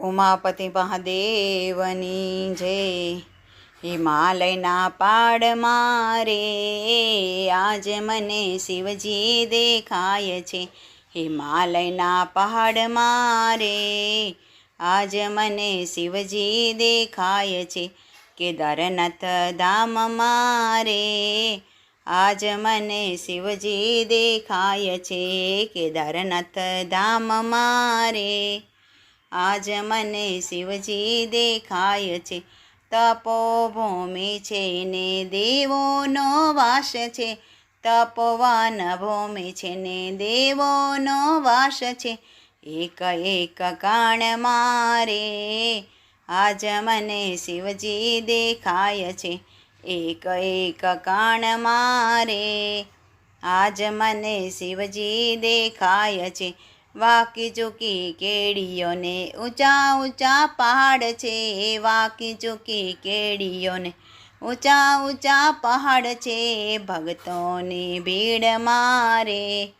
ઉમાપતિ મહાદેવની જય હિમાલયના પાડમાં રે આજ મને શિવજી દેખાય છે. હિમાલયના પહાડમાં રે આજ મને શિવજી દેખાય છે. કેદારનાથ ધામમાં રે આજ મને શિવજી દેખાય છે. કેદારનાથ ધામમાં રે આજ મને શિવજી દેખાય છે. તપોભૂમિ છે ને દેવોનો વાસ છે. તપવાન ભૂમિ છે ને દેવોનો વાસ છે. એક એક કાણ મારે આજ મને શિવજી દેખાય છે. એક એક કાણ મારે આજ મને શિવજી દેખાય છે. વાકી ચૂકી કેડીઓને ઊંચા ઊંચા પહાડ છે, વાકી ચૂકી કેડીઓને ઊંચા ઊંચા પહાડ છે, ભક્તોની ભીડ મારે.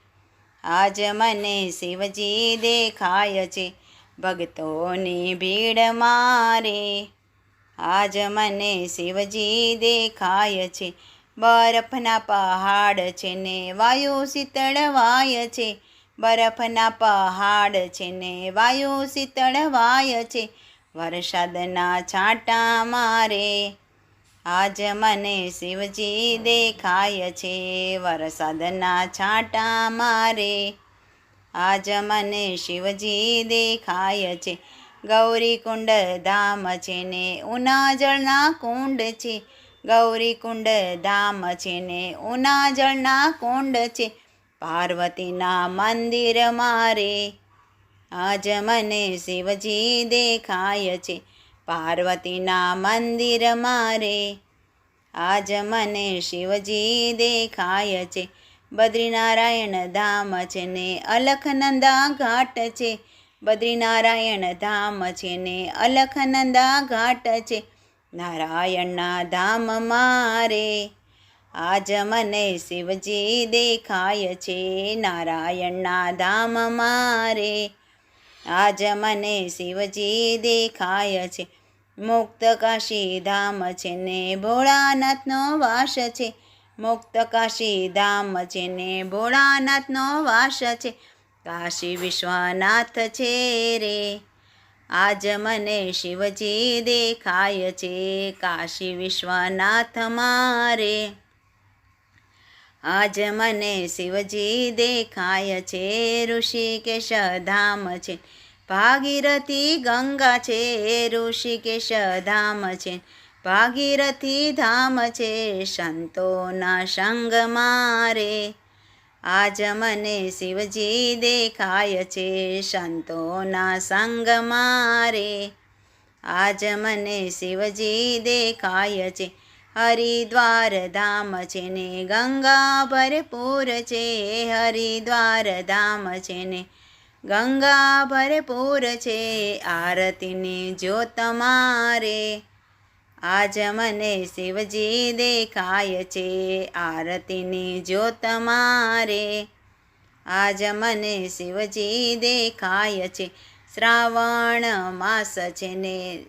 આજ મને શિવજી દેખાય છે, ભક્તોની ભીડ મારે. આજ મને શિવજી દેખાય છે, બરફના પહાડ છે ને વાયુ શીતળ વાય છે બરફના પહાડ છે ને વાયુ શીતળ વાય છે. વરસાદના છાંટા મારે. આજ મને શિવજી દેખાય છે. વરસાદના છાંટા મારે. આજ મને શિવજી દેખાય છે. ગૌરી કુંડ ધામ છે ને ઉના જળના કુંડ છે. ગૌરી કુંડ ધામ છે ને ઉના જળના કુંડ છે. પાર્વતીના મંદિર મારે. આજ મને શિવજી દેખાય છે. પાર્વતીના મંદિર મારે. આજ મને શિવજી દેખાય છે. બદ્રીનારાયણ ધામ છે ને અલખનંદા ઘાટ છે. બદ્રીનારાયણ ધામ છે ને અલખનંદા ઘાટ છે. નારાયણના ધામ મારે. આજ મને શિવજી દેખાય છે નારાયણના ધામ મારે. આજ મને શિવજી દેખાય છે, મુક્ત કાશી ધામ છે ને ભોળાનાથનો વાસ છે. મુક્ત કાશી ધામ છે ને ભોળાનાથનો વાસ છે, કાશી વિશ્વનાથ છે રે. આજ મને શિવજી દેખાય છે, કાશી વિશ્વનાથ મારે. આજ મને શિવજી દેખાય છે ઋષિકેશ ધામ છે. ભાગીરથી ગંગા છે ઋષિકેશ ધામ છે. ભાગીરથી ધામ છે, સંતોના સંગ મારે. આજ મને શિવજી દેખાય છે, સંતોના સંગ મારે. આજ મને શિવજી દેખાય છે હરિદ્વાર ધામ છે ને ગંગા ભરપૂર છે હરિદ્વાર ધામ છે ને ગંગા છે આરતીની જ્યોત મારે. આજ મને શિવજી દેખાય છે, આરતીની જ્યોત મારે. આજ મને શિવજી દેખાય છે, શ્રાવણ માસ છે ને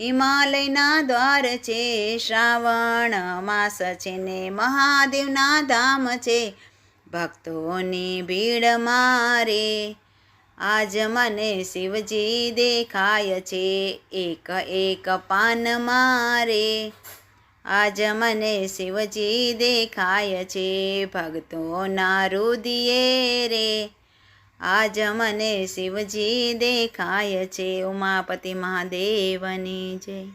હિમાલયના દ્વાર છે, શ્રાવણ માસ છે ને મહાદેવના ધામ છે. ભક્તોની ભીડ મારે, આજ મને શિવજી દેખાય છે. એક એક પાન મારે, આજ મને શિવજી દેખાય છે. ભક્તોના રુદિયે રે આજ મને શિવજી દેખાય છે. ઉમાપતિ મહાદેવની જય.